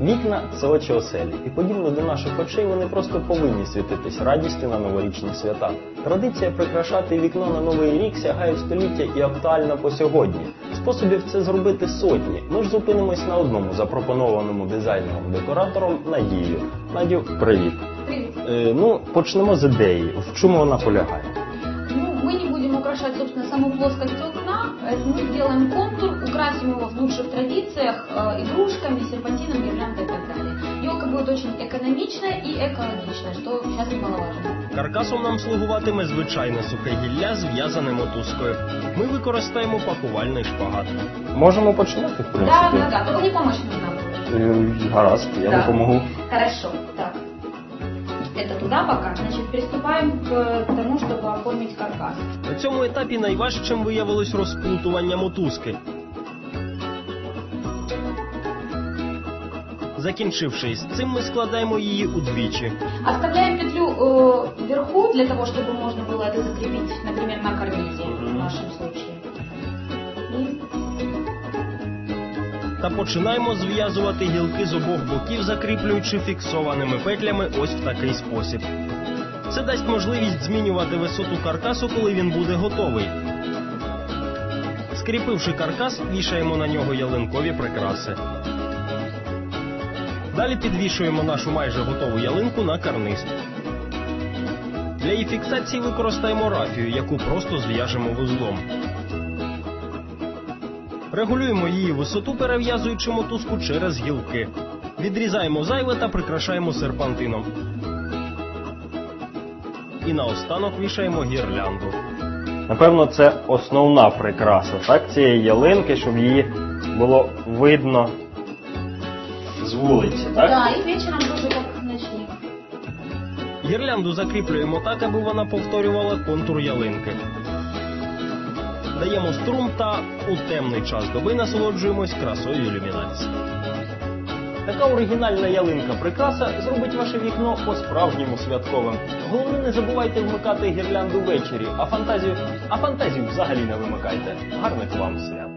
Вікна це очі оселі, і подібно до наших очей вони просто повинні світитись радістю на новорічні свята. Традиція прикрашати вікно на новий рік сягає в століття і актуальна по сьогодні. Способів це зробити сотні. Ми ж зупинимось на одному запропонованому дизайнером декоратором Надією. Надю, привіт. Привет. Е, ну почнемо з ідеї. В чому вона полягає? украшать, собственно, саму плоскость окна. Это Мы сделаем контур, украсим его в лучших традициях э, игрушками, серпантином, гирляндой и так далее. Елка будет очень экономичная и экологичная, что сейчас немаловажно. Каркасом нам слугуватиме звичайне сухе гілля, зв'язане мотузкою. Ми використаємо пакувальний шпагат. Можемо починати, в Да, принципі. да, да. Только не помощь нужна будет. Е, Гаразд, я Да. допомогу. Хорошо. Так. Это туда пока. Значит, приступаем к тому, чтобы оформить каркас. На цьому етапі найважчим виявилось розплутування мотузки. Закінчивши з цим, ми складаємо її удвічі. Оставляем петлю э, вверху для того, чтобы можно было это закрепить, например, на карнизе Та починаємо зв'язувати гілки з обох боків, закріплюючи фіксованими петлями ось в такий спосіб. Це дасть можливість змінювати висоту каркасу, коли він буде готовий. Скріпивши каркас, вішаємо на нього ялинкові прикраси. Далі підвішуємо нашу майже готову ялинку на карниз. Для її фіксації використаємо рафію, яку просто зв'яжемо вузлом. Регулюємо її висоту, перев'язуючи мотузку через гілки. Відрізаємо зайве та прикрашаємо серпантином. І наостанок вішаємо гірлянду. Напевно, це основна прикраса, так, цієї ялинки, щоб її було видно з вулиці, так? да, и вечером тоже как ночник. Гірлянду закріплюємо так, аби вона повторювала контур ялинки. Даємо струм та у темний час доби насолоджуємось красою ілюмінації. Така оригінальна ялинка прикраса зробить ваше вікно по-справжньому святковим. Головне, не забувайте вмикати гірлянду ввечері, а фантазію, а фантазію взагалі не вимикайте. Гарних вам свят!